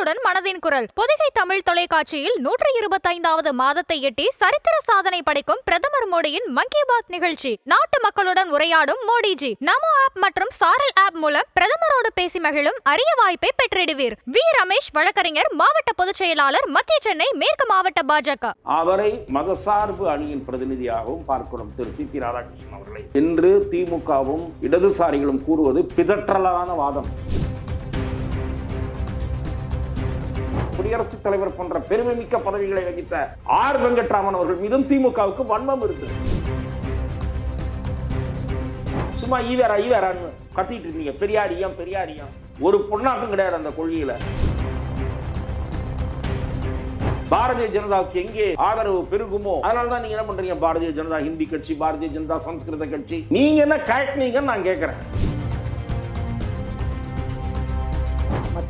உங்களுடன் மனதின் குரல். பொதிகை தமிழ் தொலைக்காட்சியில் நூற்றி இருபத்தைந்தாவது மாதத்தை எட்டி சரித்திர சாதனை படைக்கும் பிரதமர் மோடியின் மன் கி பாத் நிகழ்ச்சி. நாட்டு மக்களுடன் உரையாடும் மோடிஜி. நமோ ஆப் மற்றும் சாரல் ஆப் மூலம் பிரதமரோடு பேசி மகிழும் அரிய வாய்ப்பை பெற்றிடுவீர். வி. ரமேஷ் வழக்கறிஞர் மாவட்ட பொதுச் செயலாளர் மத்திய சென்னை மேற்கு மாவட்ட பாஜக. அவரை மதசார்பு அணியின் பிரதிநிதியாகவும் பார்க்கிறோம். திரு. சி. பி. ராதாகிருஷ்ணன் அவர்களை. இன்று திமுகவும் இடதுசாரிகளும் கூறுவது பிதற்றலான வாதம். குடியரசுத் தலைவர் போன்ற பெருமைமிக்க பதவிகளை வகித்த ஆர். வெங்கட்ராமன் அவர்கள் மீதும் திமுகவுக்கு வன்மம் இருந்தது சும்மா ஈவேரா ஈவேரான்னு கத்திட்டு இருக்கீங்க. பெரியாரியம் பெரியாரியம் ஒரு பொண்ணாக்கும் கிடையாது அந்த கொள்கையில. பாரதிய ஜனதாவுக்கு எங்கே ஆதரவு பெருகுமோ அதனால தான் நீங்க என்ன பண்றீங்க? பாரதிய ஜனதா ஹிந்தி கட்சி பாரதிய ஜனதா சம்ஸ்கிருத கட்சி. நீங்க என்ன கழட்டினீங்கன்னு நான் கேட்கிறேன்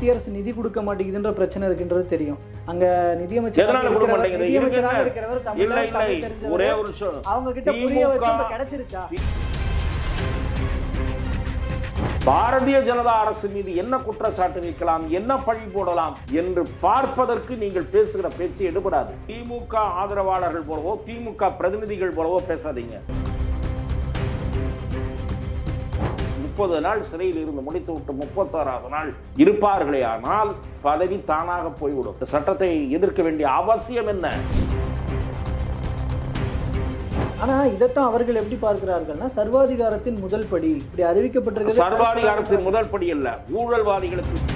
மத்திய அரசு நிதி கொடுக்க மாட்டேங்குதுன்ற பிரச்சனை இருக்குன்றது தெரியும். அங்க நிதியமைச்சர்? நிதியமைச்சராக. இருக்கிறவர். ஒரே ஒரு அவங்க கிட்ட புரிய வச்சு கிடைச்சிருச்சா? பாரதிய ஜனதா அரசு மீது என்ன குற்றச்சாட்டு வைக்கலாம்? என்ன பழி போடலாம்? என்று பார்ப்பதற்கு நீங்கள் பேசுகிற பேச்சு எடுபடாது. திமுக ஆதரவாளர்கள் போலவோ திமுக பிரதிநிதிகள் போலவோ பேசாதீங்க. முப்பது நாள் சிறையில் இருந்து முடித்து விட்டு முப்பத்தாறாவது நாள் இருப்பார்களே ஆனால் பதவி தானாக போய்விடும். சட்டத்தை எதிர்க்க வேண்டிய அவசியம் என்ன? ஆனா இதைத்தான் அவர்கள் எப்படி பார்க்கிறார்கள்னா சர்வாதிகாரத்தின் முதல் படி. இப்படி அறிவிக்கப்பட்டிருக்கிறது. சர்வாதிகாரத்தின் முதல் படி அல்ல ஊழல்வாதிகளுக்கு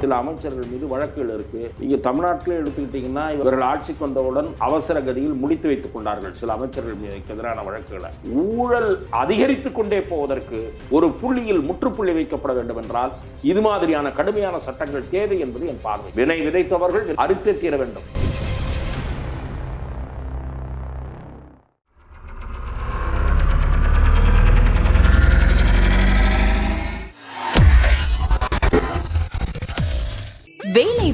சில அமைச்சர்கள் மீது வழக்குகள் இருக்கு. இங்க தமிழ்நாட்டில் எடுத்துக்கிட்டீங்கன்னா இவர்கள் ஆட்சிக்கு வந்தவுடன் அவசர கதியில் முடித்து வைத்துக் கொண்டார்கள். சில அமைச்சர்கள் மீது எதிரான வழக்குகளை. ஊழல் அதிகரித்துக் கொண்டே போவதற்கு ஒரு புள்ளியில் முற்றுப்புள்ளி வைக்கப்பட வேண்டும் என்றால் இது மாதிரியான கடுமையான சட்டங்கள் தேவை என்பது என் பார்வை. வினை விதைத்தவர்கள் அறுத்தே தீர வேண்டும்.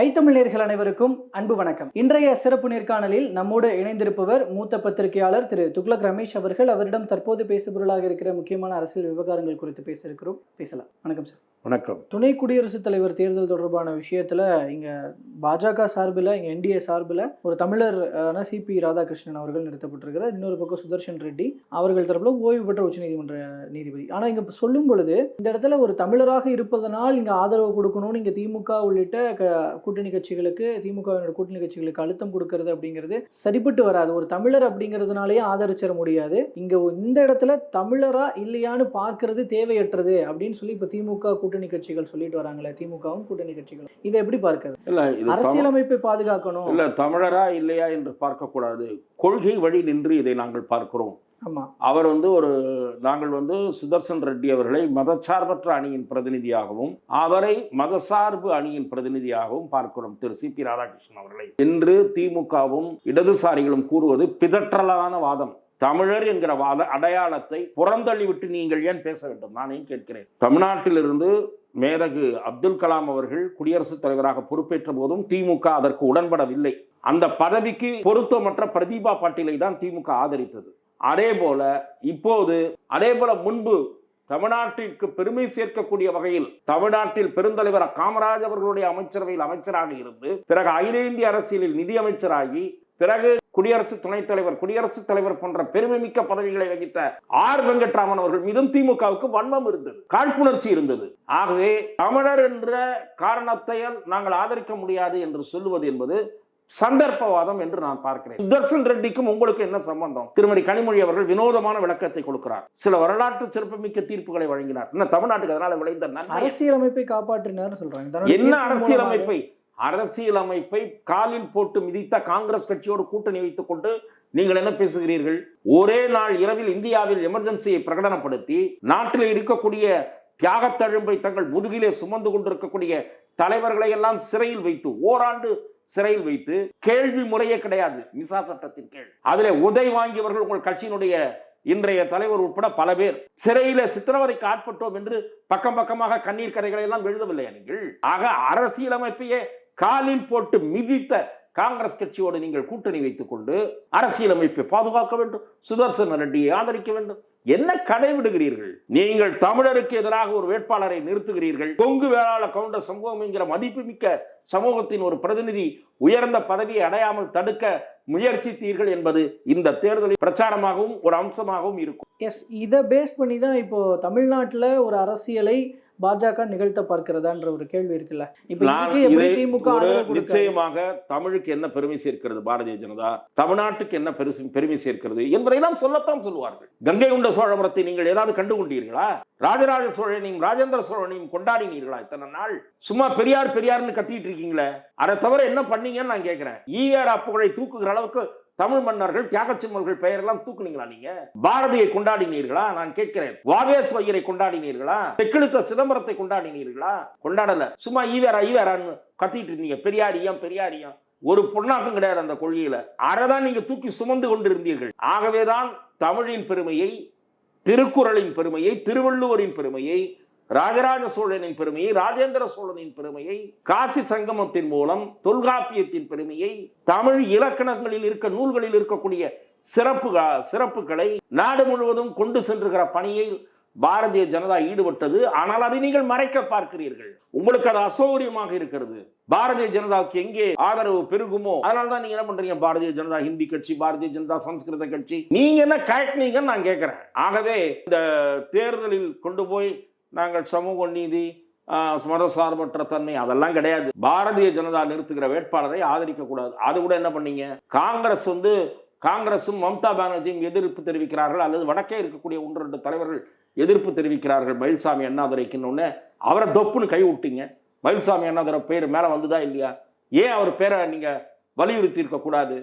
ஐத்தமிழர்கள் அனைவருக்கும் அன்பு வணக்கம். இன்றைய சிறப்பு நேர்காணலில் நம்மோடு இணைந்திருப்பவர் மூத்த பத்திரிகையாளர் திரு துக்ளக் ரமேஷ் அவர்கள். அவரிடம் தற்போது பேசுபொருளாக இருக்கிற முக்கியமான அரசியல் விவகாரங்கள் குறித்து பேச இருக்கிறோம் பேசலாம். வணக்கம் சார். வணக்கம். துணை குடியரசுத் தலைவர் தேர்தல் தொடர்பான விஷயத்துல இங்க பாஜக சார்பில் இங்க என்டிஏ சார்பில் ஒரு தமிழர் சிபி ராதாகிருஷ்ணன் அவர்கள் நிறுத்தப்பட்டிருக்கிறார். இன்னொரு பக்கம் சுதர்ஷன் ரெட்டி அவர்கள் தரப்புல ஓய்வு பெற்ற உச்சநீதிமன்ற நீதிபதி. ஆனா இங்க சொல்லும் பொழுது இந்த இடத்துல ஒரு தமிழராக இருப்பதனால் இங்க ஆதரவு கொடுக்கணும்னு இங்க திமுக உள்ளிட்ட கூட்டணி கட்சிகளுக்கு திமுகவினோட கூட்டணி கட்சிகளுக்கு அழுத்தம் கொடுக்கறது அப்படிங்கிறது சரிப்பட்டு வராது. ஒரு தமிழர் அப்படிங்கிறதுனாலயே ஆதரிச்சிட முடியாது. இங்க இந்த இடத்துல தமிழரா இல்லையான்னு பார்க்கிறது தேவையற்றது அப்படின்னு சொல்லி இப்ப திமுக கூட்டணி கட்சிகள் சொல்லிட்டு வராங்களே திமுகவும் கூட்டணி கட்சிகளும். இதை எப்படி பார்க்கிறது? இல்ல அரசியலமைப்பை பாதுகாக்கணும். இல்ல தமிழரா இல்லையா என்று பார்க்கக்கூடாது. கொள்கை வழி நின்று இதை நாங்கள் பார்க்கிறோம். அவர் வந்து ஒரு நாங்கள் வந்து சுதர்சன் ரெட்டி அவர்களை மதச்சார்பற்ற அணியின் பிரதிநிதியாகவும் அவரை மதசார்பு அணியின் பிரதிநிதியாகவும் பார்க்கிறோம் திரு சி பி ராதாகிருஷ்ணன் அவர்களை. என்று திமுகவும் இடதுசாரிகளும் கூறுவது பிதற்றலான வாதம். தமிழர் என்கிற வாத அடையாளத்தை புறந்தள்ளிவிட்டு நீங்கள் ஏன் பேச வேண்டும்? நான் ஏன் கேட்கிறேன். தமிழ்நாட்டிலிருந்து மேதகு அப்துல் கலாம் அவர்கள் குடியரசுத் தலைவராக பொறுப்பேற்ற போதும் திமுக அதற்கு உடன்படவில்லை. அந்த பதவிக்கு பொருத்தமற்ற பிரதீபா பாட்டீலை தான் திமுக ஆதரித்தது. அதே போல இப்போது அதே போல முன்பு தமிழ்நாட்டிற்கு பெருமை சேர்க்கக்கூடிய வகையில் தமிழ்நாட்டில் பெருந்தலைவர் காமராஜ் அவர்களுடைய அமைச்சரவையில் அமைச்சராக இருந்து பிறகு அகில இந்திய அரசியலில் நிதியமைச்சராகி பிறகு குடியரசு துணைத் தலைவர் குடியரசுத் தலைவர் போன்ற பெருமைமிக்க பதவிகளை வகித்த ஆர் வெங்கட்ராமன் அவர்கள் மீதும் திமுகவுக்கு வன்மம் இருந்தது காழ்ப்புணர்ச்சி இருந்தது. ஆகவே தமிழர் என்ற காரணத்தையால் நாங்கள் ஆதரிக்க முடியாது என்று சொல்லுவது என்பது சந்தர்ப்பவாதம் என்று நான் பார்க்கிறேன். சுதர்சன் ரெட்டிக்கும் உங்களுக்கு என்ன சம்பந்தம்? திருமதி கனிமொழி அவர்கள் வினோதமான விளக்கத்தை கொடுக்கிறார். சில வரலாற்று சிறப்புமிக்க தீர்ப்புகளை வழங்கினார். என்ன தமிழ்நாட்டுக்கு அதனால விளைந்த அரசியலமைப்பை காப்பாற்றினார்னு சொல்றாங்க. என்ன அரசியலமைப்பை? அரசியலமைப்பை காலில் போட்டு மிதித்த காங்கிரஸ் கட்சியோடு கூட்டணி வைத்துக் கொண்டு நீங்கள் என்ன பேசுகிறீர்கள்? ஒரே நாள் இரவில் இந்தியாவில் எமர்ஜென்சியை பிரகடனப்படுத்தி நாட்டில் இருக்கக்கூடிய தியாகத் தழும்பை தங்கள் முதுகிலே சுமந்து கொண்டிருக்கக்கூடிய தலைவர்களை எல்லாம் சிறையில் வைத்து ஓராண்டு சிறையில் வைத்து கேள்வி முறையே கிடையாது. மிசா சட்டத்தின் கீழ் அதில் உதை வாங்கியவர்கள் உங்கள் கட்சியினுடைய இன்றைய தலைவர் உட்பட பல பேர். சிறையில சித்திரவதைக்கு ஆட்பட்டோம் என்று பக்கம் பக்கமாக கண்ணீர் கதைகளை எல்லாம் எழுதவில்லையா நீங்கள்? ஆக அரசியலமைப்பையே காலில் போட்டு மிதித்த காங்கிரஸ் கட்சியோடு நீங்கள் கூட்டணி வைத்துக் கொண்டு அரசியலமைப்பை பாதுகாக்க வேண்டும் சுதர்சன ரெட்டியை ஆதரிக்க வேண்டும். என்ன கடைவிடுகிறீர்கள்? நீங்கள் தமிழருக்கு எதிராக ஒரு வேட்பாளரை நிறுத்துகிறீர்கள். கொங்கு வேளாள கவுண்டர் சமூகம் என்கிற மதிப்புமிக்க சமூகத்தின் ஒரு பிரதிநிதி உயர்ந்த பதவியை அடையாமல் தடுக்க முயற்சித்தீர்கள் என்பது இந்த தேர்தலில் பிரச்சாரமாகவும் ஒரு அம்சமாகவும் இருக்கும். எஸ் இதை பேஸ் பண்ணி தான் இப்போ தமிழ்நாட்டில் ஒரு அரசியலை பாஜக நிகழ்த்த பார்க்கிறதான்ற ஒரு கேள்வி இருக்குல்ல. இப்போ திமுக? நிச்சயமாக தமிழுக்கு என்ன பெருமை சேர்க்கிறது பாரதிய ஜனதா? தமிழ்நாட்டுக்கு என்ன பெருசு பெருமை சேர்க்கிறது என்பதையெல்லாம் சொல்லத்தான் சொல்லுவார்கள். கங்கை கொண்ட சோழபுரத்தை நீங்கள் ஏதாவது கண்டு கொண்டீர்களா ராஜராஜ சோழனையும் ராஜேந்திர சோழனையும் கொண்டாடினீர்களா இத்தனை நாள்? சும்மா பெரியார் பெரியார்னு கத்திட்டு இருக்கீங்களே. அதை தவிர என்ன பண்ணீங்கன்னு நான் கேட்கிறேன் ஈஆர் புகழை தூக்குகிற அளவுக்கு தமிழ் மன்னர்கள் தியாகச்சிம்மர்கள் பெயரெல்லாம் தூக்குனீங்களா நீங்க? பாரதியை கொண்டாடினீர்களா? நான் கேட்கிறேன். வாகேஸ் வையரை கொண்டாடினீர்களா? தெக்கிழுத்த சிதம்பரத்தை கொண்டாடினீர்களா? கொண்டாடல. சும்மா ஈவேரா ஈவேரான்னு கத்திட்டு இருந்தீங்க. பெரியாரியம் பெரியாரியம். ஒரு பொன்னாக்கம் கிடையாது அந்த கொள்கையில. அறதான் நீங்க தூக்கி சுமந்து கொண்டிருந்தீர்கள். ஆகவேதான் தமிழின் பெருமையை திருக்குறளின் பெருமையை திருவள்ளுவரின் பெருமையை ராஜராஜ சோழனின் பெருமையை ராஜேந்திர சோழனின் பெருமையை காசி சங்கமத்தின் மூலம் தொல்காப்பியத்தின் பெருமையை தமிழ் இலக்கணங்களில் இருக்க நூல்களில் இருக்கக்கூடிய சிறப்பு சிறப்புகளை நாடு முழுவதும் கொண்டு சென்றுகிற பணியை பாரதிய ஜனதா ஈடுபட்டது. ஆனால் அதை நீங்கள் மறைக்க பார்க்கிறீர்கள். உங்களுக்கு அது அசௌகரியமாக இருக்கிறது. பாரதிய ஜனதாவுக்கு எங்கே ஆதரவு பெருகுமோ அதனால தான் நீங்க என்ன பண்றீங்க? பாரதிய ஜனதா ஹிந்தி கட்சி பாரதிய ஜனதா சம்ஸ்கிருத கட்சி. நீங்க என்ன கேட்கனீங்கன்னு நான் கேட்கிறேன். ஆகவே இந்த தேர்தலில் கொண்டு போய் நாங்கள் சமூக நீதி மதசார்பற்ற தன்மை அதெல்லாம் கிடையாது. பாரதிய ஜனதா நிறுத்துகிற வேட்பாளரை ஆதரிக்க கூடாது அது கூட என்ன பண்ணீங்க? காங்கிரஸ் வந்து காங்கிரசும் மம்தா பானர்ஜியும் எதிர்ப்பு தெரிவிக்கிறார்கள் அல்லது வடக்கே இருக்கக்கூடிய ஒன்று ரெண்டு தலைவர்கள் எதிர்ப்பு தெரிவிக்கிறார்கள். மயில்சாமி அண்ணாதுரைக்குன்னு ஒன்று அவரை தொப்புன்னு கை விட்டீங்க. மயில்சாமி அண்ணாதுரை பேர் மேலே வந்துதா இல்லையா? ஏன் அவர் பேரை நீங்கள் வலியுறுத்தி இருக்கக்கூடாது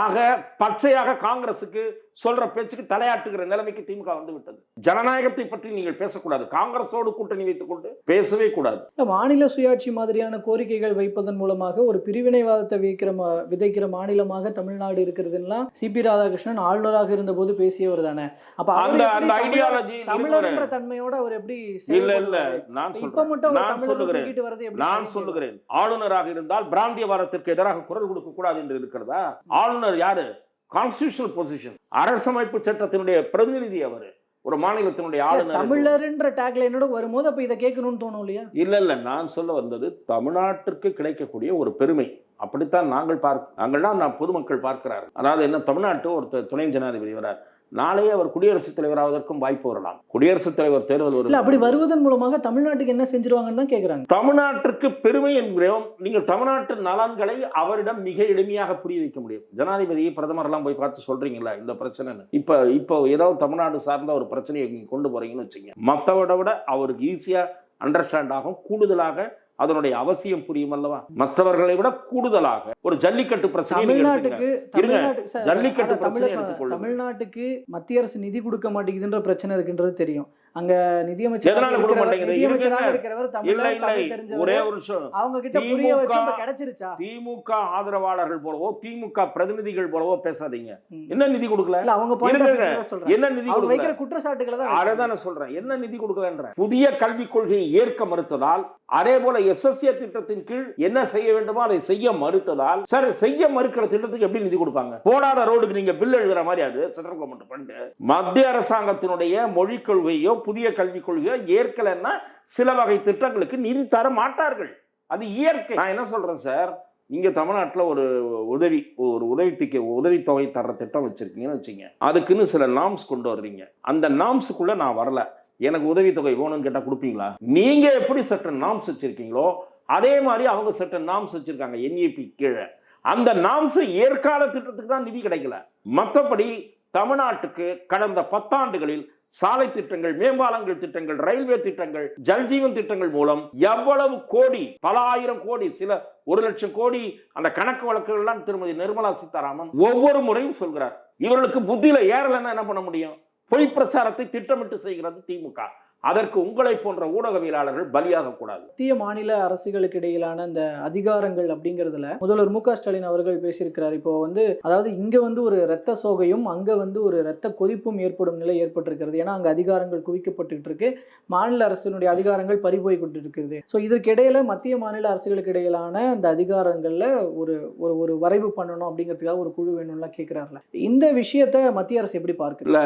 ஆக பச்சையாக காங்கிரஸுக்கு சொல்ற பேச்சுக்கு தலையாட்டுகிற நிலைமைக்கு திமுக வந்து விட்டது. ஜனநாயகத்தை பற்றி நீங்கள் பேசக்கூடாது. காங்கிரஸோடு கூட்டணி வைத்துக் கொண்டு பேசவே கூடாது. மாநில சுயாட்சி மாதிரியான கோரிக்கைகள் வைப்பதன் மூலமாக ஒரு பிரிவினைவாதத்தை வைக்கிற விதைக்கிற மாநிலமாக தமிழ்நாடு இருக்கிறதுலாம் சிபி ராதாகிருஷ்ணன் ஆளுநராக இருந்தபோது பேசியவர் தானே. அப்ப அந்த தமிழர்- ஐடியாலஜி தமிழர்ன்ற தன்மையோட அவர் எப்படி இல்ல இல்ல? நான் இப்ப மட்டும் நான் தமிழரை சொல்லுகிறேன். நான் சொல்லுகிறேன். ஆளுநராக இருந்தால் பிராந்தியவாதத்திற்கு எதிராக குரல் கொடுக்க கூடாது என்று இருக்கிறதா? ஆளுநர் யாரு? கான்ஸ்டியூஷனல் பொசிஷன் அரசமைப்பு சட்டத்தினுடைய பிரதிநிதி அவர். ஒரு மாநிலத்தினுடைய ஆளுநர் தமிழர்ன்ற டேக்லைனோட வரும்போது அப்ப இதை கேட்கணும்னு தோணும் இல்லையா? இல்ல இல்ல. நான் சொல்ல வந்தது தமிழ்நாட்டிற்கு கிடைக்கக்கூடிய ஒரு பெருமை. அப்படித்தான் நாங்கள் பார்க்க நாங்கள்லாம் நான் பொதுமக்கள் பார்க்கிறார்கள். அதாவது என்ன தமிழ்நாட்டு ஒருத்தர் துணை ஜனாதிபதி வரார் நாளையே அவர் குடியரசுத் தலைவராவதற்கும் வாய்ப்பு வரலாம். குடியரசுத் தலைவர் தேர்தல் இல்ல அப்படி வரும் வருவதன் மூலமாக தமிழ்நாட்டுக்கு என்ன செஞ்சிருவாங்கன்னு தான் கேக்குறாங்க. தமிழ்நாட்டிற்கு பெருமை என்கிறோம். நீங்கள் தமிழ்நாட்டு நலன்களை அவரிடம் மிக எளிமையாக புரிய வைக்க முடியும். ஜனாதிபதி பிரதமர் எல்லாம் போய் பார்த்து சொல்றீங்களா இந்த பிரச்சனைன்னு? இப்ப இப்போ ஏதாவது தமிழ்நாடு சார்ந்த ஒரு பிரச்சனையை கொண்டு போறீங்கன்னு வச்சுங்க மற்றவட விட அவருக்கு ஈஸியா அண்டர்ஸ்டாண்ட் ஆகும். கூடுதலாக அதனுடைய அவசியம் புரியும் அல்லவா? மற்றவர்களை விட கூடுதலாக ஒரு ஜல்லிக்கட்டு சார், ஜல்லிக்கட்டு எடுத்துக்கொள்ளுங்க. தமிழ்நாட்டுக்கு மத்திய அரசு நிதி கொடுக்க மாட்டேங்குதுன்ற பிரச்சனை இருக்குன்றது தெரியும். அங்க ஒரே ஒரு அவங்க கிட்ட புரிய திமுக கிடைச்சிருச்சா? ஆதரவாளர்கள் போலவோ திமுக பிரதிநிதிகள் போலவோ பேசாதீங்க. என்ன நிதி கொடுக்கல? அவங்க என்ன நிதி வைக்கிற குற்றச்சாட்டுகளை தான் அதை வைக்கிறாங்க. நான் சொல்றேன். என்ன நிதி கொடுக்கலன்ற புதிய கல்விக் கொள்கையை ஏற்க மறுத்ததால் அதே போல எஸ்எஸ்ஏ திட்டத்தின் கீழ் என்ன செய்ய வேண்டுமோ அதை செய்ய மறுத்ததால் சரி செய்ய மறுக்கிற திட்டத்துக்கு எப்படி நிதி கொடுப்பாங்க? போடாத ரோடுக்கு நீங்க பில் எழுதுற மாதிரி அது சென்ட்ரல் கவர்மெண்ட் பண்ணிட்டு மத்திய அரசாங்கத்தினுடைய மொழிக் கொள்கையோ புதிய கல்விக் கொள்கையோ ஏற்கலைன்னா சில வகை திட்டங்களுக்கு நிதி தர மாட்டார்கள். அது இயற்கை. நான் என்ன சொல்கிறேன் சார்? இங்கே தமிழ்நாட்டில் ஒரு உதவி ஒரு உதவித்திக்கு உதவித்தொகை தர்ற திட்டம் வச்சுருக்கீங்கன்னு வச்சுங்க. அதுக்குன்னு சில நாம்ஸ் கொண்டு வர்றீங்க. அந்த நாம்ஸுக்குள்ளே நான் வரல. எனக்கு உதவித்தொகை வேணும்னு கேட்டால் கொடுப்பீங்களா? நீங்கள் எப்படி சட்ட நாம்ஸ் வச்சுருக்கீங்களோ அதே மாதிரி அவங்க சட்ட நாம்ஸ் வச்சுருக்காங்க என்ஏபி கீழே. அந்த நாம்ஸ் ஏற்கால திட்டத்துக்கு தான் நிதி கிடைக்கல. மற்றபடி தமிழ்நாட்டுக்கு கடந்த பத்தாண்டுகளில் சாலை திட்டங்கள் மேம்பாலங்கள் திட்டங்கள் ரயில்வே திட்டங்கள் ஜல்ஜீவன் திட்டங்கள் மூலம் எவ்வளவு கோடி பல ஆயிரம் கோடி சில ஒரு லட்சம் கோடி அந்த கணக்கு வழக்குகள்லாம் திருமதி நிர்மலா சீதாராமன் ஒவ்வொரு முறையும் சொல்கிறார். இவர்களுக்கு புத்தியில ஏறலைன்னா என்ன பண்ண முடியும்? பொய் பிரச்சாரத்தை திட்டமிட்டு செய்கிறது திமுக அதற்கு உங்களை போன்ற ஊடகவியலாளர்கள் பலியாக கூடாது. மத்திய மாநில அரசுகளுக்கு இடையிலான இந்த அதிகாரங்கள் அப்படிங்கிறதுல முதல்வர் மு ஸ்டாலின் அவர்கள் பேசியிருக்கிறார். இப்போ வந்து அதாவது இங்க வந்து ஒரு ரத்த சோகையும் அங்க வந்து ஒரு ரத்த கொதிப்பும் ஏற்படும் நிலை ஏற்பட்டிருக்கிறது. ஏன்னா அங்க அதிகாரங்கள் குவிக்கப்பட்டு இருக்கு மாநில அரசினுடைய அதிகாரங்கள் பறிபோய் கொண்டு இருக்குது ஸோ இதற்கு இடையில மத்திய மாநில அரசுகளுக்கு இடையிலான அந்த அதிகாரங்கள்ல ஒரு ஒரு ஒரு வரைவு பண்ணணும் அப்படிங்கிறதுக்காக ஒரு குழு வேணும்லாம் கேட்கிறாருல இந்த விஷயத்த மத்திய அரசு எப்படி பார்க்குது? இல்ல.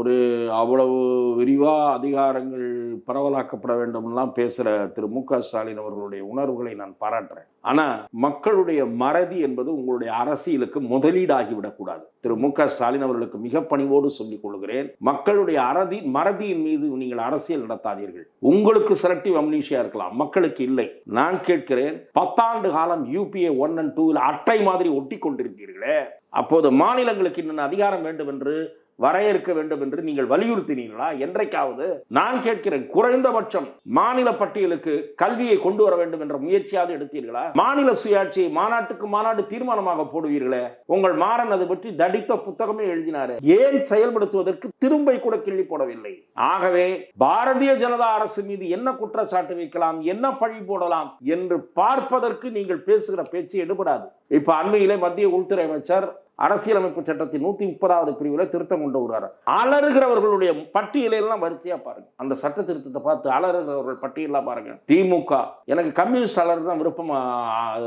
ஒரு அவ்வளவு விரிவாக அதிகாரங்கள் பரவலாக்கப்பட வேண்டும்லாம் பேசுகிற திரு மு க ஸ்டாலின் அவர்களுடைய உணர்வுகளை நான் பாராட்டுறேன். ஆனால் மக்களுடைய மறதி என்பது உங்களுடைய அரசியலுக்கு முதலீடாகிவிடக்கூடாது. திரு மு க ஸ்டாலின் அவர்களுக்கு மிக பணிவோடு சொல்லிக் கொள்கிறேன் மக்களுடைய அறதி மறதியின் மீது நீங்கள் அரசியல் நடத்தாதீர்கள். உங்களுக்கு செலக்டிவ் அம்னீஷியா இருக்கலாம் மக்களுக்கு இல்லை. நான் கேட்கிறேன் பத்தாண்டு காலம் யூபிஏ ஒன் அண்ட் டூவில் அட்டை மாதிரி ஒட்டி கொண்டிருக்கிறீர்களே அப்போது மாநிலங்களுக்கு இன்னும் அதிகாரம் வேண்டும் என்று வரையறுக்க வேண்டும் என்று நீங்கள் வலியுறுத்தினீர்களா? என்றைக்காவது நான் கேட்கிறேன் குறைந்தபட்சம் மாநில பட்டியலுக்கு கல்வியை கொண்டு வர வேண்டும் என்ற முயற்சியாவது எடுத்தீர்களா? மாநில சுயாட்சியை மாநாட்டுக்கு மாநாடு தீர்மானமாக போடுவீர்களே. உங்கள் மாறன் அது பற்றி தடித்த புத்தகமே எழுதினாரு. ஏன் செயல்படுத்துவதற்கு திரும்பை கூட கிள்ளி போடவில்லை? ஆகவே பாரதிய ஜனதா அரசு மீது என்ன குற்றச்சாட்டு வைக்கலாம் என்ன பழி போடலாம் என்று பார்ப்பதற்கு நீங்கள் பேசுகிற பேச்சு எடுபடாது. இப்ப அண்மையிலே மத்திய உள்துறை அமைச்சர் அரசியலமைப்பு சட்டத்தின் நூத்தி முப்பதாவது பிரிவில் திருத்தம் கொண்டு வருவார். அலறுகிறவர்களுடைய பட்டியலெல்லாம் வரிசையாக பாருங்க. அந்த சட்ட திருத்தத்தை பார்த்து அலறுகிறவர்கள் பட்டியலாம் பாருங்க. திமுக எனக்கு கம்யூனிஸ்ட் அலறு தான் விருப்பம்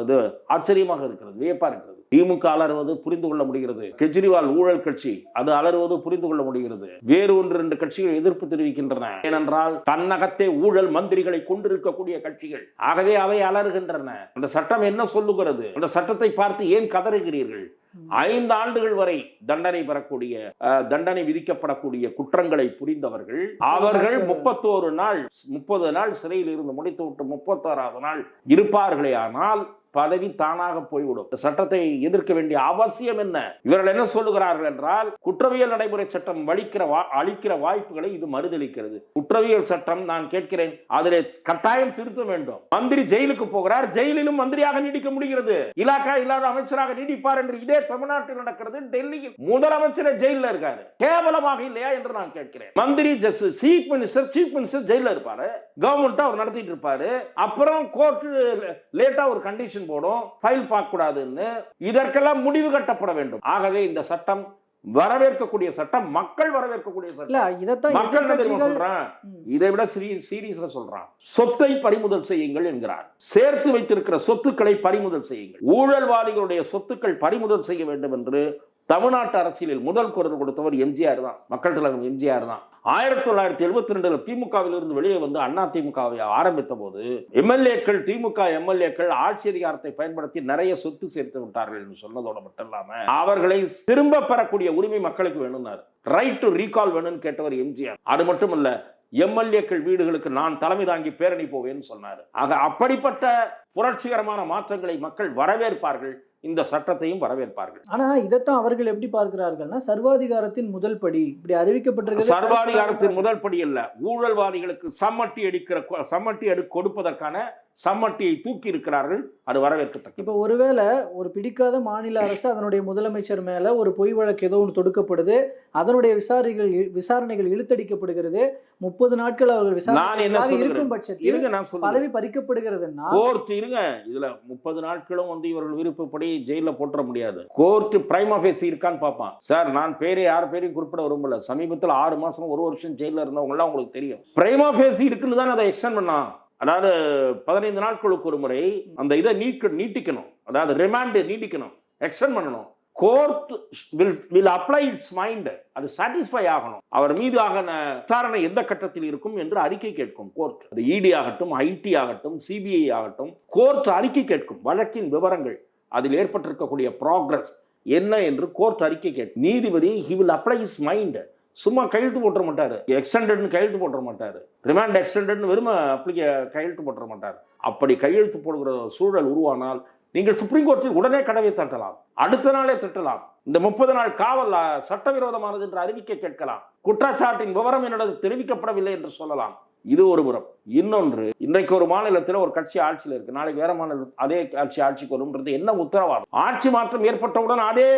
இது ஆச்சரியமாக இருக்கிறது வியப்பாக இருக்கிறது. திமுக அலறுவது புரிந்து கொள்ள முடிகிறது. கெஜ்ரிவால் ஊழல் கட்சி அது அலறுவது புரிந்து கொள்ள முடிகிறது. வேறு ஒன்று ரெண்டு கட்சிகள் எதிர்ப்பு தெரிவிக்கின்றன. ஏனென்றால் தன்னகத்தே ஊழல் மந்திரிகளை கொண்டிருக்கக்கூடிய கட்சிகள். ஆகவே அவை அலறுகின்றன. அந்த சட்டம் என்ன சொல்லுகிறது? அந்த சட்டத்தை பார்த்து ஏன் கதறுகிறீர்கள்? ஐந்து ஆண்டுகள் வரை தண்டனை பெறக்கூடிய தண்டனை விதிக்கப்படக்கூடிய குற்றங்களை புரிந்தவர்கள் அவர்கள் முப்பத்தோரு நாள் முப்பது நாள் சிறையில் இருந்து முடித்துவிட்டு முப்பத்தோராவது நாள் இருப்பார்களே ஆனால் பதவி தானாக போய்விடும். சட்டத்தை எதிர்க்க வேண்டிய அவசியம் என்ன? இவர்கள் என்ன சொல்லுகிறார்கள் என்றால் குற்றவியல் நடைமுறை சட்டம் வலிக்கிற அளிக்கிற வாய்ப்புகளை இது மறுதளிக்கிறது. குற்றவியல் சட்டம் நான் கேட்கிறேன் அதிலே கட்டாயம் திருத்த வேண்டும். மந்திரி ஜெயிலுக்கு போகிறார் ஜெயிலிலும் மந்திரியாக நீடிக்க முடிகிறது. இலாக்கா இல்லாத அமைச்சராக நீடிப்பார் என்று இதே தமிழ்நாட்டில் நடக்கிறது டெல்லியில். முதலமைச்சர் ஜெயில இருக்காரு. கேவலமாக இல்லையா என்று நான் கேட்கிறேன். மந்திரி சீஃப் மினிஸ்டர் சீஃப் மினிஸ்டர் ஜெயில இருப்பாரு. கவர்மெண்ட் அவர் நடத்திட்டு இருப்பாரு. அப்புறம் கோர்ட் லேட்டா ஒரு கண்டிஷன் போடும். ஃபைல் பார்க்க கூடாதுன்னு இதற்கெல்லாம் முடிவு கட்டப்பட வேண்டும். ஆகவே இந்த சட்டம் வரவேற்கக்கூடிய சட்டம் மக்கள் வரவேற்கக்கூடிய சட்டம். இதைத்தான் மக்கள் என்ன சொல்றான். இதை விட சீரியஸ்ல சொல்றான். சொத்தை பறிமுதல் செய்யுங்கள் என்கிறார். சேர்த்து வைத்திருக்கிற சொத்துக்களை பறிமுதல் செய்யுங்கள். ஊழல்வாதிகளுடைய சொத்துக்கள் பறிமுதல் செய்ய வேண்டும் என்று தமிழ்நாட்டு அரசியலில் முதல் குரல் கொடுத்தவர் எம்ஜிஆர் தான். மக்கள் தலைவர் எம்ஜிஆர் தான். ஆயிரத்தி தொள்ளாயிரத்தி எழுபத்தி ரெண்டுல திமுகவிலிருந்து வெளியே வந்து அண்ணா திமுகவை ஆரம்பித்த போது எம்எல்ஏக்கள் திமுக எம்எல்ஏக்கள் ஆட்சி அதிகாரத்தை பயன்படுத்தி நிறைய சொத்து சேர்த்து விட்டார்கள் என்று சொன்னதோட மட்டும் இல்லாம அவர்களை திரும்ப பெறக்கூடிய உரிமை மக்களுக்கு வேணும்னாரு. ரைட் டு ரீகால் வேணும்னு கேட்டவர் எம்ஜிஆர். அது மட்டும் இல்ல எம்எல்ஏக்கள் வீடுகளுக்கு நான் தலைமை தாங்கி பேரணி போவேன்னு சொன்னார். ஆக அப்படிப்பட்ட புரட்சிகரமான மாற்றங்களை மக்கள் வரவேற்பார்கள். இந்த சட்டத்தையும் வரவேற்பார்கள். ஆனா இதைத்தான் அவர்கள் எப்படி பார்க்கிறார்கள்னா சர்வாதிகாரத்தின் முதல் படி இப்படி அறிவிக்கப்பட்டிருக்கிறது சர்வாதிகாரத்தின் முதல் படி அல்ல ஊழல்வாதிகளுக்கு சம்மட்டி அடிக்கிற சம்மட்டி அடி கொடுப்பதற்கான சம்மட்டியை தூக்கி இருக்கிறார்கள் அது வரவேற்கத்தக்கது. இப்போ ஒருவேளை ஒரு பிடிக்காத மாநில அரசு அதனுடைய முதலமைச்சர் மேல ஒரு பொய் வழக்கு ஏதோ ஒன்று தொடுக்கப்படுது அதனுடைய விசாரணைகள் விசாரணைகள் இழுத்தடிக்கப்படுகிறது முப்பது நாட்கள் அவர்கள் சொல்லுகிறேன்? இருக்கும் பட்சத்தில் இருங்க நான் சொல்லுங்க பதவி பறிக்கப்படுகிறதுன்னா கோர்ட் இருங்க இதுல முப்பது நாட்களும் வந்து இவர்கள் விருப்பப்படி ஜெயில போட்டுற முடியாது. கோர்ட் பிரைம் ஆஃபீஸ் இருக்கான்னு பார்ப்பான். சார் நான் பேரை யார் பேரையும் குறிப்பிட விரும்பல. சமீபத்தில் ஆறு மாசம் ஒரு வருஷம் ஜெயில இருந்தவங்க எல்லாம் உங்களுக்கு தெரியும். பிரைம் ஆஃபீஸ் இருக்குன்னு தான் அதை எக்ஸ்டெண்ட் பண்ணான். அதாவது பதினைந்து நாட்களுக்கு ஒரு முறை அந்த இதை நீக்க நீட்டிக்கணும். அதாவது ரிமாண்டு நீட்டிக்கணும். எக்ஸ்டெண்ட் பண்ணணும். Court will will apply its mind அது சாட்டிஸ்ஃபை ஆகணும். அவர் மீது ஆகின விசாரணை எந்த கட்டத்தில் இருக்கும் என்று அறிக்கை கேட்கும் கோர்ட் அது இடி ஆகட்டும் ஐடி ஆகட்டும் சிபிஐ ஆகட்டும் கோர்ட் அறிக்கை கேட்கும். வழக்கின் விவரங்கள். அதில் ஏற்பட்டிருக்கக்கூடிய ப்ராக்ரஸ் என்ன என்று கோர்ட் அறிக்கை கேட்கும். நீதிபதி he will apply is mind சும்மா கையெழுத்து போட்டுற மாட்டார். எக்ஸ்டெண்டட்னு கையெழுத்து போட்டுற மாட்டார். ரிமாண்ட் எக்ஸ்டெண்டட்னு வெறும அப்ளிகே கையெழுத்து போட்டுற மாட்டார். அப்படி கையெழுத்து போடுகிற சூழல் உருவானால் நீங்கள் சுப்ரீம் கோர்ட்டில் உடனே கடவை தட்டலாம். அடுத்த நாளே தட்டலாம். இந்த முப்பது நாள் காவல் சட்டவிரோதமானது என்று அறிவிக்க கேட்கலாம். குற்றச்சாட்டின் விவரம் என்னிடம் தெரிவிக்கப்படவில்லை என்று சொல்லலாம். இது ஒரு புறம். இன்னொன்று இன்றைக்கு ஒரு மாநிலத்தில் ஒரு கட்சி ஆட்சியில் இருக்கு. நாளைக்கு வேற மாநிலம் அதே ஆட்சி ஆட்சிக்கு வரும்ன்றது என்ன உத்தரவாதம்? ஆட்சி மாற்றம் ஏற்பட்டவுடன் அதே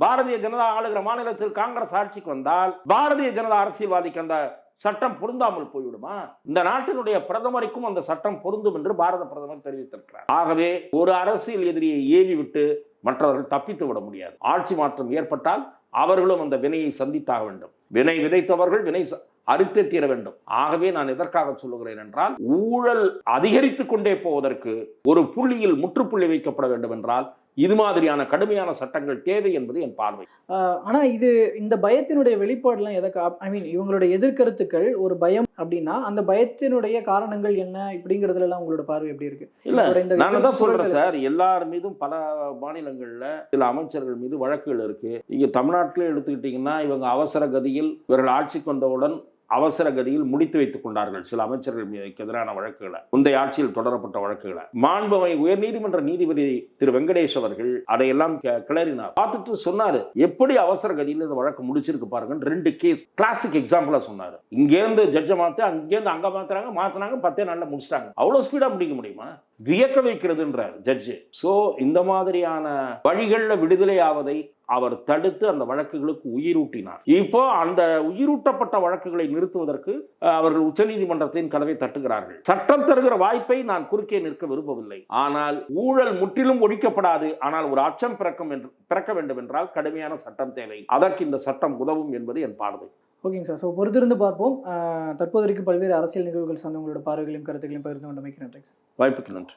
பாரதிய ஜனதா ஆளுகிற மாநிலத்தில் காங்கிரஸ் ஆட்சிக்கு வந்தால் பாரதிய ஜனதா அரசியல்வாதிக்கு அந்த சட்டம் பொருந்தாமல் போய்விடுமா? இந்த நாட்டினுடைய பிரதமருக்கும் அந்த சட்டம் பொருந்தும் என்று பாரத பிரதமர் தெரிவித்திருக்கிறார். ஆகவே ஒரு அரசியல் எதிரியை ஏவி விட்டு மற்றவர்கள் தப்பித்து விட முடியாது. ஆட்சி மாற்றம் ஏற்பட்டால் அவர்களும் அந்த வினையை சந்தித்தாக வேண்டும். வினை விதைத்தவர்கள் வினை ச- அறுத்தே தீர வேண்டும். ஆகவே நான் எதற்காக சொல்லுகிறேன் என்றால் ஊழல் அதிகரித்துக் கொண்டே போவதற்கு ஒரு புள்ளியில் முற்றுப்புள்ளி வைக்கப்பட வேண்டும் என்றால் இது மாதிரியான கடுமையான சட்டங்கள் தேவை என்பது என் பார்வை. ஆனா இது இந்த பயத்தினுடைய வெளிப்பாடுலாம் எதற்கு? ஐ மீன் இவங்களுடைய எதிர்கருத்துக்கள் ஒரு பயம் அப்படின்னா அந்த பயத்தினுடைய காரணங்கள் என்ன இப்படிங்கிறதுல எல்லாம் உங்களோட பார்வை எப்படி இருக்கு? இல்ல நான் தான் சொல்றேன் சார். எல்லார் மீதும் பல மாநிலங்கள்ல சில அமைச்சர்கள் மீது வழக்குகள் இருக்கு. இங்க தமிழ்நாட்டிலே எடுத்துக்கிட்டீங்கன்னா இவங்க அவசர கதியில் இவர்கள் ஆட்சிக்கு வந்தவுடன் அவசர கதியில் முடித்து வைத்துக் கொண்டார்கள். சில அமைச்சர்கள் மீதுக்கு எதிரான வழக்குகளை முந்தைய ஆட்சியில் தொடரப்பட்ட வழக்குகளை. மாண்புமை உயர்நீதிமன்ற நீதிபதி திரு வெங்கடேஷ் அவர்கள் அதையெல்லாம் கிளறினார். பார்த்துட்டு சொன்னாரு எப்படி அவசர கதியில் இந்த வழக்கு முடிச்சிருக்கு பாருங்க ரெண்டு கேஸ் கிளாசிக் எக்ஸாம்பிளா சொன்னாரு. இங்கேருந்து ஜட்ஜை மாத்து அங்கேருந்து அங்க மாத்துறாங்க மாத்தினாங்க பத்தே நாளில் முடிச்சிட்டாங்க. அவ்வளவு ஸ்பீடா முடிக்க முடியுமா? வியக்க வைக்கிறதுன்றார் ஜட்ஜு ஸோ இந்த மாதிரியான வழிகளில் விடுதலை ஆவதை அவர் தடுத்து அந்த வழக்குகளுக்கு உயிரூட்டினார். இப்போ அந்த உயிரூட்டப்பட்ட வழக்குகளை நிறுத்துவதற்கு அவர்கள் உச்சநீதிமன்றத்தின் கதவை தட்டுகிறார்கள். சட்டம் தருகிற வாய்ப்பை நான் குறுக்கே நிற்க விரும்பவில்லை. ஆனால் ஊழல் முற்றிலும் ஒழிக்கப்படாது. ஆனால் ஒரு அச்சம் பிறக்கும் என்று பிறக்க வேண்டும் என்றால் கடுமையான சட்டம் தேவை. அதற்கு இந்த சட்டம் உதவும் என்பது என் பார்வை. ஓகேங்க சார். ஸோ பொறுத்திருந்து பார்ப்போம். ஆஹ் தற்போது வரைக்கும் பல்வேறு அரசியல் நிகழ்வுகள் சார்ந்த உங்களோட பார்வைகளையும் கருத்துக்களையும் பகிர்ந்து கொண்டமைக்கு நன்றி சார். வாய்ப்புக்கு நன்றி.